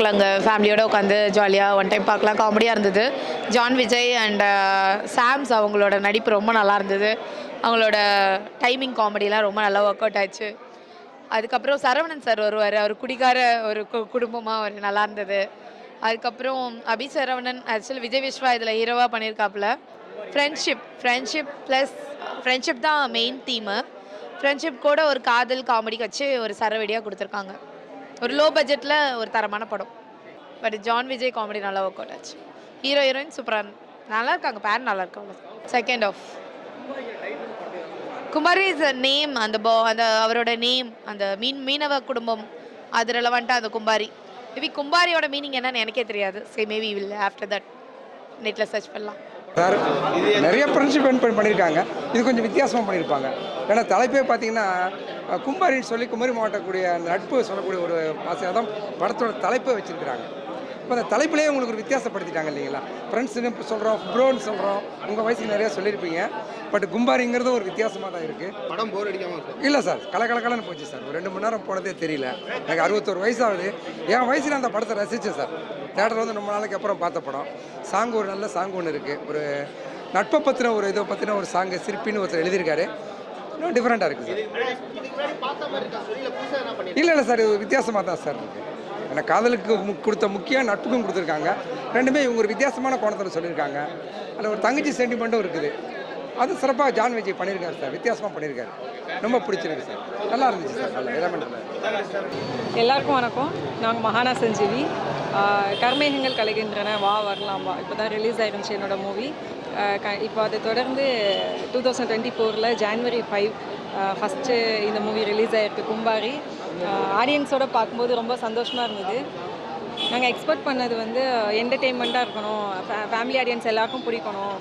பார்க்கலாங்க. ஃபேமிலியோட உட்காந்து ஜாலியாக ஒன் டைம் பார்க்கலாம். காமெடியாக இருந்தது. ஜான் விஜய் அண்ட் சாம்ஸ் அவங்களோட நடிப்பு ரொம்ப நல்லா இருந்தது. அவங்களோட டைமிங் காமெடிலாம் ரொம்ப நல்லா ஒர்க் அவுட் ஆச்சு. அதுக்கப்புறம் சரவணன் சார் வருவார். அவர் குடிகார ஒரு கு குடும்பமாக அவர் நல்லா இருந்தது. அதுக்கப்புறம் அபி சரவணன் ஆக்சுவலி விஜய் விஸ்வா இதில் ஹீரோவாக பண்ணியிருக்காப்புல ஃப்ரெண்ட்ஷிப் ஃப்ரெண்ட்ஷிப் ப்ளஸ் ஃப்ரெண்ட்ஷிப் தான் மெயின் தீமு ஃப்ரெண்ட்ஷிப் கூட ஒரு காதல் காமெடிக்கு வச்சு ஒரு சரவெடியாக கொடுத்துருக்காங்க. ஒரு லோ பட்ஜெட்டில் ஒரு தரமான படம். பட் ஜான் விஜய் காமெடி நல்லா ஒர்க் அவுட் ஆச்சு. ஹீரோ ஹீரோயின் சூப்பராக நல்லா இருக்காங்க பேர் நல்லா இருக்காங்க second half Kumari is a name அந்த பா அந்த அவரோட நேம் அந்த மீன் மீனவ குடும்பம். அது ரெலவெண்ட்டாக அந்த கும்பாரி மேபி கும்பாரியோட மீனிங் என்னன்னு எனக்கே தெரியாது. Say maybe will after that நெட்டில் சர்ச் பண்ணலாம். சார் நிறைய ஃப்ரெண்ட்ஷிப் பண்ணியிருக்காங்க இது கொஞ்சம் வித்தியாசமாக பண்ணியிருப்பாங்க ஏன்னா தலைப்பே பார்த்தீங்கன்னா கும்பாரின்னு சொல்லி குமரி மாவட்டக்கூடிய அந்த நட்பு சொல்லக்கூடிய ஒரு ஆசையாக தான் படத்தோட தலைப்பை வச்சுருக்கிறாங்க. இப்போ அந்த தலைப்பிலே உங்களுக்கு ஒரு வித்தியாசப்படுத்திட்டாங்க இல்லைங்களா? ஃப்ரெண்ட்ஸுன்னு இப்போ சொல்கிறோம் ப்ரோன்னு சொல்கிறோம் உங்கள் வயசுக்கு நிறையா சொல்லியிருப்பீங்க. பட் கும்பாரிங்கிறது ஒரு வித்தியாசமாக தான் இருக்குது படம் போர் அடிக்காம இருக்கும் இல்லை சார் கல கல கலன்னு போச்சு சார் ஒரு ரெண்டு மணி நேரம் போனதே தெரியல. எனக்கு அறுபத்தோரு வயசாகுது. என் வயசில் அந்த படத்தை ரசித்தேன் சார் தேட்டரில் வந்து ரொம்ப நாளைக்கு அப்புறம் பார்த்த படம். சாங் ஒரு நல்ல சாங் ஒன்று இருக்குது ஒரு நட்பை பற்றின ஒரு இதை பற்றின ஒரு சாங்கு சிற்பின்னு ஒருத்தர் எழுதியிருக்காரு. இன்னும் டிஃப்ரெண்ட்டாக இருக்குது சார் இல்லை இல்லை சார் இது வித்தியாசமாக தான் சார் இருக்குது ஏன்னா காதலுக்கு கொடுத்த முக்கியம் நட்புக்கும் கொடுத்துருக்காங்க. ரெண்டுமே இவங்க ஒரு வித்தியாசமான கோணத்தில் சொல்லியிருக்காங்க. அதில் ஒரு தங்கச்சி சென்டிமெண்ட்டும் இருக்குது. அது சிறப்பாக ஜான் விஜய் பண்ணியிருக்காரு சார். வித்தியாசமாக பண்ணியிருக்காரு. ரொம்ப பிடிச்சிருக்கு சார். நல்லா இருந்துச்சு சார். நல்லா எல்லாமே எல்லாருக்கும் வணக்கம். நாங்கள் மகானா சஞ்சீவி. கர்மேகங்கள் கலைகின்றன. வா வரலாம் வா. இப்போ தான் ரிலீஸ் ஆயிருந்துச்சு என்னோட மூவி க இப்போ அதை தொடர்ந்து டூ தௌசண்ட் டுவெண்ட்டி ஃபோரில் ஜான்வரி ஃபைவ் ஃபஸ்ட்டு இந்த மூவி ரிலீஸ் ஆகிருக்கு கும்பாரி. ஆடியன்ஸோட பார்க்கும்போது ரொம்ப சந்தோஷமாக இருந்தது. நாங்கள் எக்ஸ்பெக்ட் பண்ணது வந்து என்டர்டெயின்மெண்ட்டாக இருக்கணும் ஃபேமிலி ஆடியன்ஸ் எல்லாருக்கும் பிடிக்கணும்.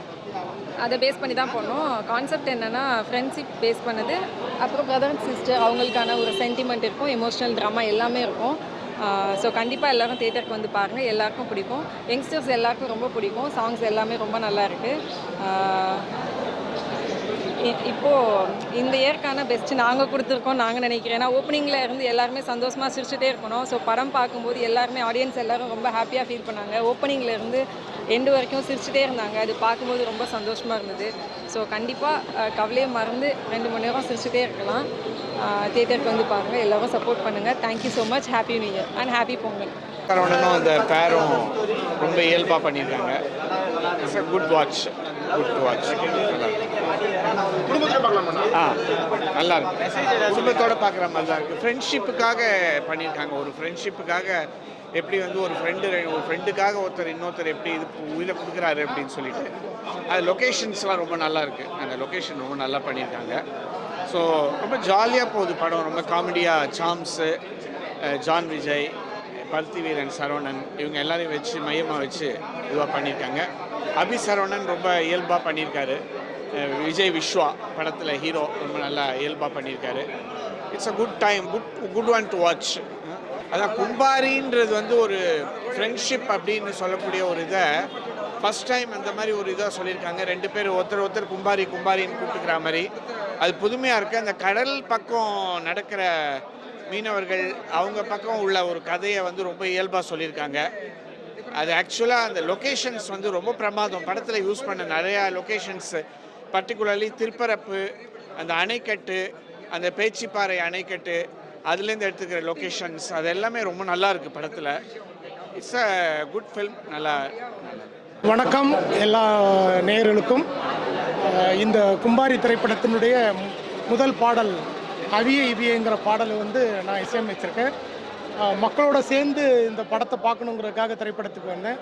அதை பேஸ் பண்ணி தான் போனோம். கான்செப்ட் என்னென்னா ஃப்ரெண்ட்ஷிப் பேஸ் பண்ணது. அப்புறம் பிரதர் அண்ட் சிஸ்டர் அவங்களுக்கான ஒரு சென்டிமெண்ட் இருக்கும் எமோஷ்னல் ட்ராமா எல்லாமே இருக்கும். ஸோ கண்டிப்பாக எல்லோரும் தேட்டருக்கு வந்து பாருங்கள் எல்லாருக்கும் பிடிக்கும். யங்ஸ்டர்ஸ் எல்லாருக்கும் ரொம்ப பிடிக்கும் சாங்ஸ் எல்லாமே ரொம்ப நல்லா இருக்குது இப்போது இந்த இயற்கான பெஸ்ட் நாங்கள் கொடுத்துருக்கோம் நாங்கள் நினைக்கிறேன் ஏன்னா ஓப்பனிங்கில் இருந்து எல்லாருமே சந்தோஷமாக சிரிச்சுட்டே இருக்கணும். ஸோ படம் பார்க்கும்போது எல்லாருமே ஆடியன்ஸ் எல்லோரும் ரொம்ப ஹாப்பியாக ஃபீல் பண்ணாங்க. ஓப்பனிங்கில் இருந்து எண்டு வரைக்கும் சிரிச்சுட்டே இருந்தாங்க. அது பார்க்கும்போது ரொம்ப சந்தோஷமாக இருந்தது. ஸோ கண்டிப்பாக கவலையை மறந்து ரெண்டு மணி நேரம் சிரிச்சுட்டே இருக்கலாம். தேட்டருக்கு வந்து பாருங்கள் எல்லாரும் சப்போர்ட் பண்ணுங்கள் thank you so much happy new year and happy Pongal கரவணனும் அந்த பேரும் ரொம்ப இயல்பாக பண்ணியிருக்காங்க. It's a good watch good watch ah நல்லா இருக்கு. குடும்பத்தோட பார்க்குற மாதிரி தான் இருக்குது ஃப்ரெண்ட்ஷிப்புக்காக பண்ணியிருக்காங்க. ஒரு ஃப்ரெண்ட்ஷிப்புக்காக எப்படி வந்து ஒரு ஃப்ரெண்டு ஒரு ஃப்ரெண்டுக்காக ஒருத்தர் இன்னொருத்தர் எப்படி இது உயிரை கொடுக்குறாரு அப்படின்னு சொல்லிட்டு. அது லொக்கேஷன்ஸ்லாம் ரொம்ப நல்லா இருக்குது அந்த லொக்கேஷன் ரொம்ப நல்லா பண்ணியிருக்காங்க. ஸோ ரொம்ப ஜாலியாக போகுது படம். ரொம்ப காமெடியாக சாம்ஸு ஜான் விஜய் பருத்தி வீரன் சரவணன் இவங்க எல்லாரையும் வச்சு மையமாக வச்சு இதுவாக பண்ணியிருக்காங்க. அபி சரவணன் ரொம்ப இயல்பாக பண்ணியிருக்காரு. விஜய் விஸ்வா படத்தில் ஹீரோ ரொம்ப நல்லா இயல்பாக பண்ணியிருக்காரு. It's a good time good good one to watch அதான் கும்பாரின்றது வந்து ஒரு ஃப்ரெண்ட்ஷிப் அப்படின்னு சொல்லக்கூடிய ஒரு இதை ஃபஸ்ட் டைம் அந்த மாதிரி ஒரு இதாக சொல்லியிருக்காங்க. ரெண்டு பேர் ஒருத்தர் ஒருத்தர் கும்பாரி கும்பாரின்னு கூப்பிட்டுக்கிற மாதிரி. அது புதுமையாக இருக்குது அந்த கடல் பக்கம் நடக்கிற மீனவர்கள் அவங்க பக்கம் உள்ள ஒரு கதையை வந்து ரொம்ப இயல்பாக சொல்லியிருக்காங்க. அது ஆக்சுவலாக அந்த லொக்கேஷன்ஸ் வந்து ரொம்ப பிரமாதம். படத்தில் யூஸ் பண்ண நிறையா லொக்கேஷன்ஸு பர்டிகுலர்லி திருப்பரப்பு அந்த அணைக்கட்டு அந்த பேச்சிப்பாறை அணைக்கட்டு அதுலேருந்து எடுத்துக்கிற லொக்கேஷன்ஸ் அது எல்லாமே ரொம்ப நல்லா இருக்குது படத்தில். இட்ஸ் அ குட் ஃபில்ம் நல்லா வணக்கம் எல்லா நேயர்களுக்கும். இந்த கும்பாரி திரைப்படத்தினுடைய முதல் பாடல் அவிய இவியங்கிற பாடலை வந்து நான் இசையமைச்சிருக்கேன். மக்களோட சேர்ந்து இந்த படத்தை பார்க்கணுங்கிறதுக்காக திரைப்படத்துக்கு வந்தேன்.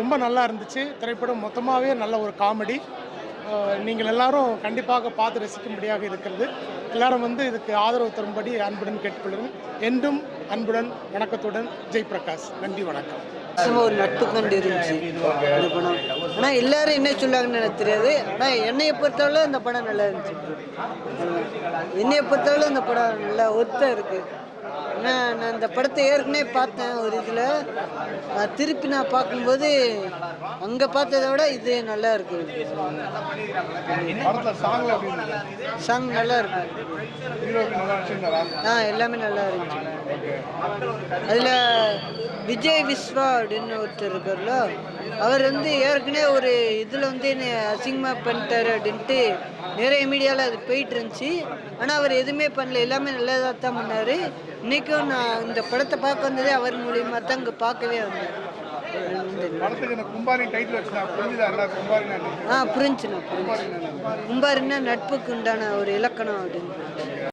ரொம்ப நல்லா இருந்துச்சு. திரைப்படம் மொத்தமாகவே நல்ல ஒரு காமெடி. நீங்கள் எல்லாரும் கண்டிப்பாக பார்த்து ரசிக்கும்படியாக இருக்கிறது. எல்லாரும் வந்து இதுக்கு ஆதரவு தரும்படி அன்புடன் கேட்டுக்கொள்கிறேன் என்றும் அன்புடன் வணக்கத்துடன் ஜெய் பிரகாஷ் நன்றி வணக்கம். சும்மா ஒரு நட்பு கண்டு இருந்துச்சு இந்த படம் ஆனால் எல்லாரும் என்ன சொல்லாங்கன்னு எனக்கு தெரியாது. ஆனால் என்னையை பொறுத்தவரை இந்த படம் நல்லா இருந்துச்சு. என்னையை பொறுத்தவரை இந்த படம் நல்லா ஒத்தா இருக்குது ஏன்னா நான் இந்த படத்தை ஏற்கனவே பார்த்தேன் ஒரு இதில். திருப்பி நான் பார்க்கும்போது அங்கே பார்த்ததை விட இது நல்லா இருக்கு. சாங் நல்லா இருக்கு. ஆ எல்லாமே நல்லா இருந்துச்சு. அதில் விஜய் விஸ்வா அப்படின்னு ஒருத்தர் இருக்கார்ல அவர் வந்து ஏற்கனவே ஒரு இதில் வந்து என்னை அசிங்கமாக பண்ணிட்டாரு அப்படின்ட்டு நிறைய மீடியாவில் அது போயிட்டு இருந்துச்சு. ஆனால் அவர் எதுவுமே பண்ணல. எல்லாமே நல்லதாக தான் பண்ணார். இன்றைக்கும் நான் இந்த படத்தை பார்க்க வந்ததே அவர் மூலியமாக தான் இங்கே பார்க்கவே வந்தேன்? ஆ புரிஞ்சுண்ணா புரிஞ்சு கும்பாரின்னா நட்புக்கு உண்டான ஒரு இலக்கணம் அப்படின்னு.